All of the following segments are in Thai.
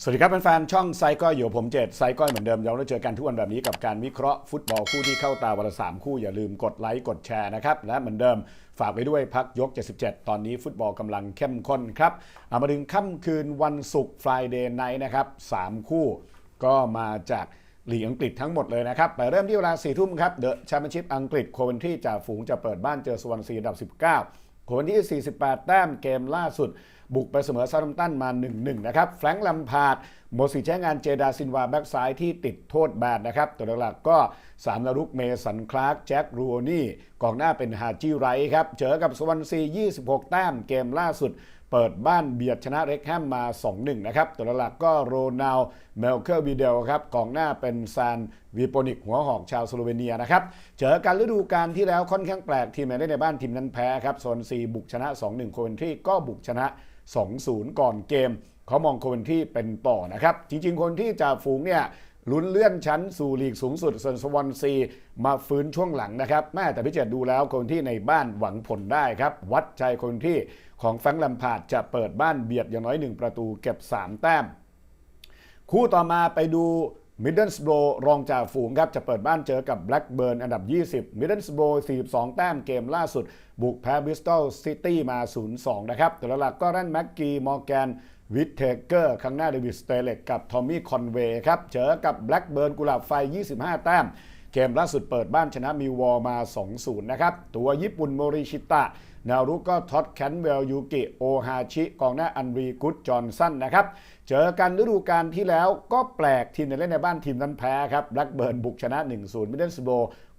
สวัสดีครับแฟนๆช่องไซก้อยอยู่ผมเจตไซก้อยเหมือนเดิมเราได้เจอกันทุกวันแบบนี้กับการวิเคราะห์ฟุตบอลคู่ที่เข้าตาวันละสามคู่อย่าลืมกดไลค์กดแชร์นะครับ และเหมือนเดิมฝากไปด้วยพักยก 77 ตอนนี้ฟุตบอลกำลังเข้มข้นครับเอามาถึงค่ำคืนวันศุกร์ Friday Night นะครับสามคู่ก็มาจากลีกอังกฤษทั้งหมดเลยนะครับ ไปเริ่มที่เวลาสี่ทุ่มครับเดอะแชมเปี้ยนชิพอังกฤษโคเวนทรีจ่าฝูงจะเปิดบ้านเจอสวอนซีอันดับ 19 โคนที่ 48 แต้มเกมล่าสุด บุกไปเสมอซาลัมตันมา 1-1 นะครับ แฟรงค์ลัมพาร์ดโมดสิใช้งานเจดาซินวาแบ็กซ้ายที่ติดโทษแบนนะครับ ตัวหลักๆก็สามนารุกเมสันคลาร์กแจ็ครูโอนี่กองหน้าเป็นฮาจิไรครับ เจอกับสวันซี 26 แต้มเกมล่าสุด เปิดบ้านเบียดชนะเร็กแฮมมา 2-1 นะครับ ตัวหลักก็โรนัลเมลเคอร์วีเดลครับกองหน้าเป็นซานวีโปนิกหัวหอกชาวสโลเวเนียนะครับ เจอกันฤดูกาลที่แล้วค่อนข้างแปลกทีมไหนได้ในบ้านทีมนั้นแพ้ครับโซนซีบุกชนะ 2-1 โคเวนทรีก็บุกชนะ 2-0 ก่อนเกมเขามองโคเวนที่เป็นต่อนะครับ จริงๆ คนที่จ่าฝูงเนี่ย ลุ้นเลื่อนชั้นสู่ลีกสูงสุดส่วนสวอนซีมาฟื้นช่วงหลังนะครับแม่แต่พิเจตดูแล้วคนที่ในบ้านหวังผลได้ครับ วัดใจคนที่ของแฟรงค์ลัมพาดจะเปิดบ้านเบียดอย่างน้อย1ประตูเก็บ 3 แต้ม คู่ต่อมาไปดูมิดเดิลสโบรรองจ่าฝูงครับ จะเปิดบ้านเจอกับแบล็กเบิร์นอันดับ 20 มิดเดิลสโบร42 แต้มเกมล่าสุด บุกแพ้บริสตอลซิตี้มา 0-2 นะครับตัวหลักก็รันแม็กกี้มอร์แกน วิทเทเกอร์ข้างหน้าเดวิดสเตเล็กกับทอมมี่คอนเวย์ครับ เจอกับแบล็กเบิร์นกุหลาบไฟ 25 แต้ม เกมล่าสุดเปิดบ้านชนะมิววอลมา 2-0 นะครับ ตัวญี่ปุ่นโมริชิตะแนวรุกก็ท็อตแคนเวลยูกิ โอฮาชิ กองหน้าอันรีกุดจอห์นสันนะครับ เจอกันฤดูกาลที่แล้วก็แปลกทีมในเล่นในบ้านทีมนั้นแพ้ครับแบล็กเบิร์นบุกชนะ 1-0มิดเดิลสโบ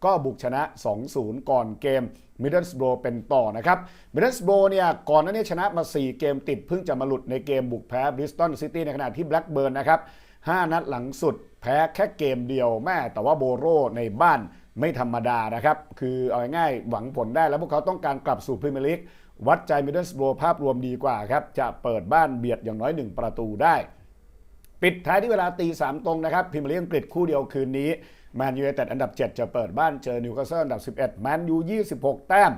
ก็บุกชนะ 2-0 ก่อนเกมมิดเดิลสโบเป็นต่อนะครับมิดเดิลสโบเนี่ยก่อนหน้านี้ชนะมา 4 เกมติดเพิ่งจะมาหลุดในเกมบุกแพ้บริสตันซิตี้ในขณะที่แบล็กเบิร์นนะครับ 5 นัดหลังสุดแพ้แค่เกมเดียวแม่แต่ว่าโบโรในบ้านไม่ธรรมดานะครับ คือเอาง่ายๆหวังผลได้แล้วพวกเขาต้องการกลับสู่พรีเมียร์ลีกวัดใจมิดเดิลสโบภาพรวมดีกว่าครับ จะเปิดบ้านเบียดอย่างน้อย 1 ประตูได้ ปิดท้ายที่เวลาตีสามตรงนะครับพรีเมียร์ลีกอังกฤษคู่เดียวคืนนี้ แมนยูไนเต็ดอันดับ 7 จะเปิดบ้านเจอนิวคาสเซิลอันดับ 11 แมนยู 26 แต้ม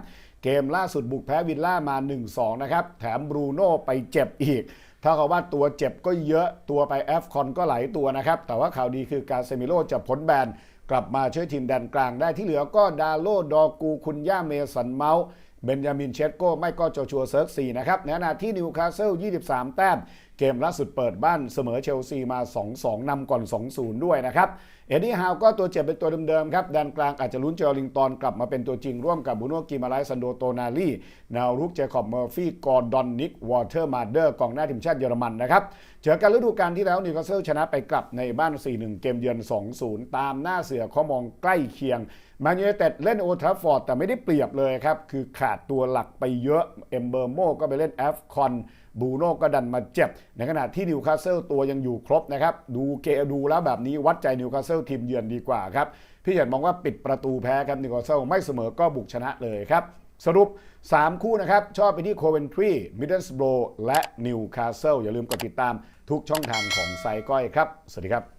เกมล่าสุดบุกแพ้วิลล่ามา 1-2 นะครับ แถมบรูโน่ไปเจ็บอีกเท่ากับว่าตัวเจ็บก็เยอะตัวไปแอฟคอนก็หลายตัวนะครับ แต่ว่าข่าวดีคือการเซมิโลจะพ้นแบนกลับมาช่วยทีมแดนกลางได้ที่เหลือก็ดาโลดอกู คุณย่าเมสันเมาส์เบนยามินเชสโกไม่ก็โจชัวเซิร์ก4นะครับในขณะที่นิวคาสเซิล 23 แต้ม เกมล่าสุดเปิดบ้านเสมอเชลซีมา 2-2นำก่อน 2-0 ด้วยนะครับ เอ็ดดี้ฮาวก็ตัวเจ็บเป็นตัวเดิมๆครับแดนกลางอาจจะลุ้นเจอลิงตันกลับมาเป็นตัวจริงร่วมกับบูโนกิมาไลซันโดโตนาลีนาวรุกเจคอบเมอร์ฟี่กอร์ดอนนิกวอเตอร์มาเดอร์กองหน้าทีมชาติเยอรมันนะครับเจอกันฤดูกาลที่แล้วนิวคาสเซิลชนะไปกลับในบ้าน 4-1 เกมเยือน 2-0 ตามหน้าเสือเขามองใกล้เคียงแมนยูไนเต็ดเล่นโอทราฟฟอร์ดแต่ไม่ได้เปรียบเลยครับคือขาดตัวหลักไปเยอะเอมเบอร์โมก็ไปเล่นแอฟคอนบูโน่ก็ดันมาเจ็บ ในขณะที่นิวคาสเซิลตัวยังอยู่ครบนะครับ ดูเกดูแล้วแบบนี้วัดใจนิวคาสเซิลทีมเยือนดีกว่าครับ พี่หยันมองว่าปิดประตูแพ้ครับนิวคาสเซิลไม่เสมอก็บุกชนะเลยครับ สรุป 3 คู่นะครับ ชอบไปที่โคเวนทรีมิดเดิลสโบรและนิวคาสเซิลอย่าลืมกดติดตามทุกช่องทางของไซก้อยครับ สวัสดีครับ